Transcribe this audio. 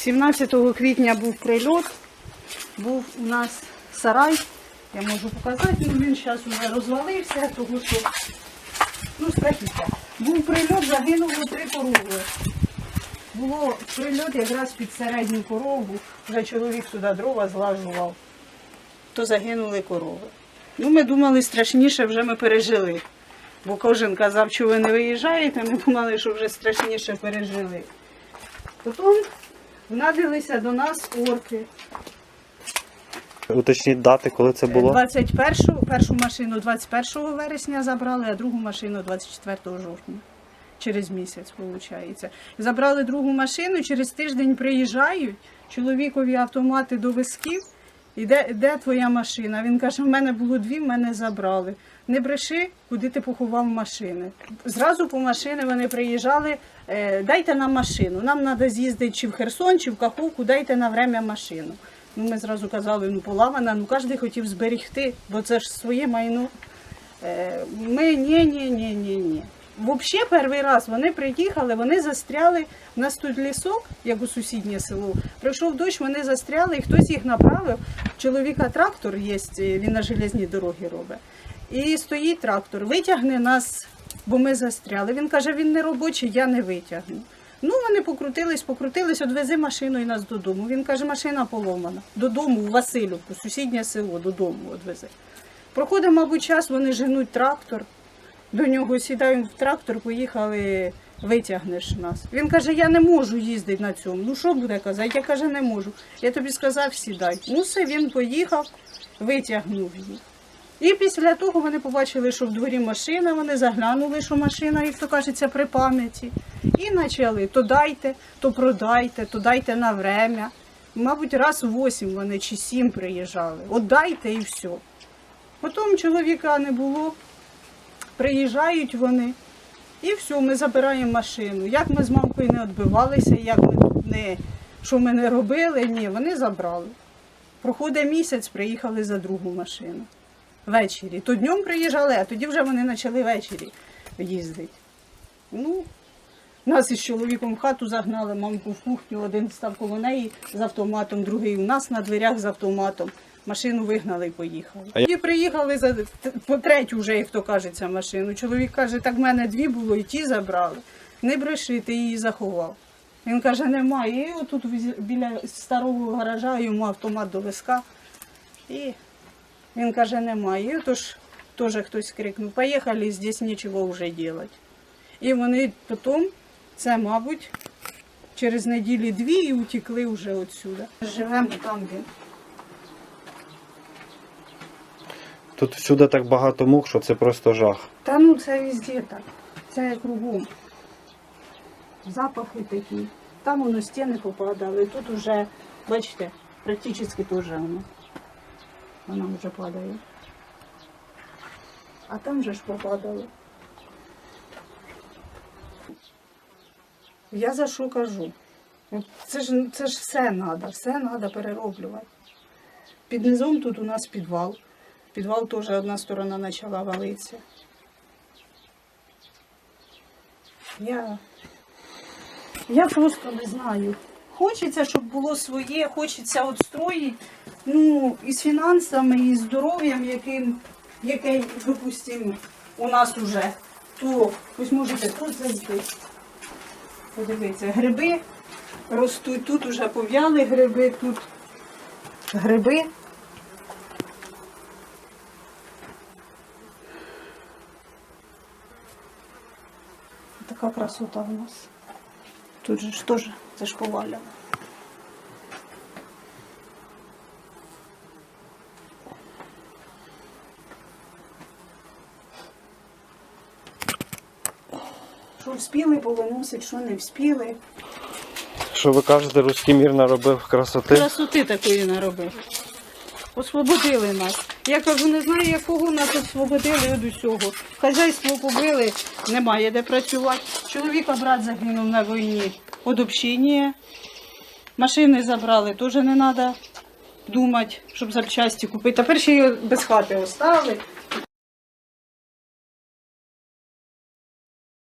17 квітня був прильот, був у нас сарай. Я можу показати, ну він зараз вже розвалився, тому що ну, страхіття. Був прильот, загинуло три корови. Було прильот якраз під середню корову, вже чоловік сюди дрова злажував, то загинули корови. Ну, ми думали, страшніше вже ми пережили. Бо кожен казав, що ви не виїжджаєте, ми думали, що вже страшніше пережили. Потім надилися до нас орки. Уточніть дати, коли це було. 21, першу машину 21 вересня забрали, а другу машину 24 жовтня. Через місяць, виходить. Забрали другу машину, через тиждень приїжджають, чоловікові автомати до висків. І де, де твоя машина? Він каже, в мене було дві, в мене забрали. Не бреши, куди ти поховав машини. Зразу по машини вони приїжджали, е, дайте нам машину. Нам треба з'їздити чи в Херсон, чи в Каховку, дайте на время машину. Ну, ми зразу казали, ну поламана, ну кожен хотів зберегти, бо це ж своє майно. Е, Ми ні, ні, ні, ні, ні. Взагалі, перший раз вони приїхали, вони застряли. У нас тут лісок, як у сусіднє село. Прийшов дощ, вони застряли, і хтось їх направив. Чоловіка трактор є, він на железній дорогі робить. І стоїть трактор, витягне нас, бо ми застряли. Він каже, він не робочий, я не витягну. Ну, вони покрутились, покрутились, одвези машину і нас додому. Він каже, машина поломана. Додому, у Васильівку, сусіднє село, додому одвези. Проходить, мабуть, час, вони женуть трактор. До нього сідаємо в трактор, поїхали, витягнеш нас. Він каже, я не можу їздити на цьому. Ну що буде казати? Я каже, не можу. Я тобі сказав, сідай. Ну все, він поїхав, витягнув її. І після того вони побачили, що в дворі машина, вони заглянули, що машина, як то кажеться, при пам'яті. І почали то дайте, то продайте, то дайте на время. Мабуть, раз восім вони чи сім приїжджали. От дайте і все. Потім чоловіка не було, приїжджають вони, і все, ми забираємо машину. Як ми з мамкою не відбивалися, як ми тут не, що ми не робили, ні, вони забрали. Проходить місяць, приїхали за другу машину. Ввечері. То днем приїжджали, а тоді вже вони почали ввечері їздити. Ну, нас із чоловіком в хату загнали, мамку в кухню, один став коло неї з автоматом, другий у нас на дверях з автоматом. Машину вигнали і поїхали. А я- І приїхали за по третю вже, як то кажеться, машину. Чоловік каже, так в мене дві було, і ті забрали. Не бреши, ти її заховав. Він каже, немає. І отут біля старого гаража йому автомат до виска. І він каже, немає. І тож теж хтось крикнув, поїхали, здесь нічого вже робити. І вони потім, це, мабуть, через неділі дві і утекли вже отсюди. Живемо там, де. Тут всюди так багато мух, що це просто жах. Та ну це везде так. Це кругом. Запахи такі. Там воно стіни попадали. Тут уже, бачите, практично теж воно. Вона вже падає. А там же ж попадало. Я за що кажу? Це ж, це ж все треба, все треба перероблювати. Під низом тут у нас підвал. Підвал теж одна сторона почала валитися. Я, я просто не знаю. Хочеться, щоб було своє, хочеться от строїть, ну, і з фінансами, і з здоров'ям, яким, яке, допустимо, у нас уже. То ось можете тут зайти. Подивіться, гриби ростуть, тут уже пов'яли гриби, тут гриби. Така красота у нас. Тут же ж теж це ж поваляно. Що вспіли повиносить, що не вспіли. Що ви кажете, руський мір наробив красоти? Красоти такої наробив. Освободили нас. Я кажу, не знаю, якого нас освободили від усього. Хазяйство побили, немає де працювати. Чоловіка брат загинув на війні від общині. Машини забрали, теж не треба думати, щоб запчасті купити. Тепер ще й без хати оставили.